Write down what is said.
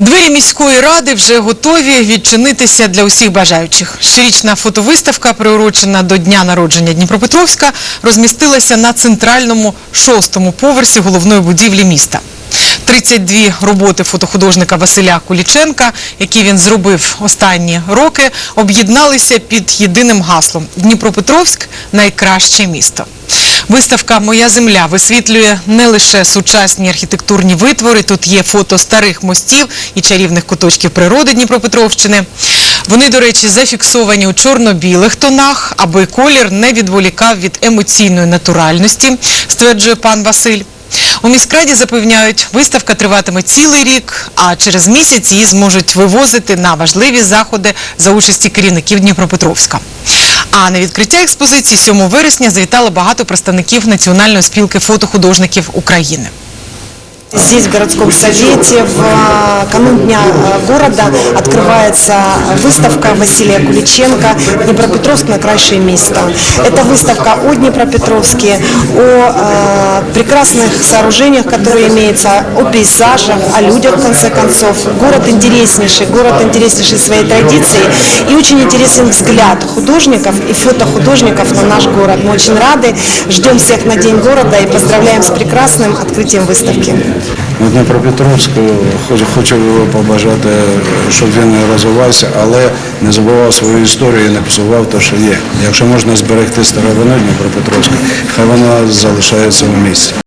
Двері міської ради вже готові відчинитися для усіх бажаючих. Щорічна фотовиставка, приурочена до дня народження Дніпропетровська, розмістилася на центральному шостому поверсі головної будівлі міста. 32 роботи фотохудожника Василя Куліченка, які він зробив останні роки, об'єдналися під єдиним гаслом Дніпропетровськ найкраще місто. Виставка Моя земля висвітлює не лише сучасні архітектурні витвори. Тут є фото старих мостів і чарівних куточків природи Дніпропетровщини. Вони, до речі, зафіксовані у чорно-білих тонах, аби колір не відволікав від емоційної натуральності, стверджує пан Василь. У міськраді запевняють, виставка триватиме цілий рік, а через місяць її зможуть вивозити на важливі заходи за участі керівників Дніпропетровська. А на відкриття експозиції 7 вересня завітало багато представників Національної спілки фотохудожників України. Здесь, в городском совете, в э, канун Дня э, города открывается выставка Василия Куличенко «Днепропетровск. Накрайшее место». Это выставка о Днепропетровске, о э, прекрасных сооружениях, которые имеются, о пейзажах, о людях, в конце концов. Город интереснейший, город интереснейший своей традицией и очень интересен взгляд художников и фотохудожников на наш город. Мы очень рады, ждем всех на День города и поздравляем с прекрасным открытием выставки. Ну, Дніпропетровську хочу, побажати, щоб він розвивався, але не забував свою історію і не псував те, що є. Якщо можна зберегти старовину Дніпропетровську, хай вона залишається у місті.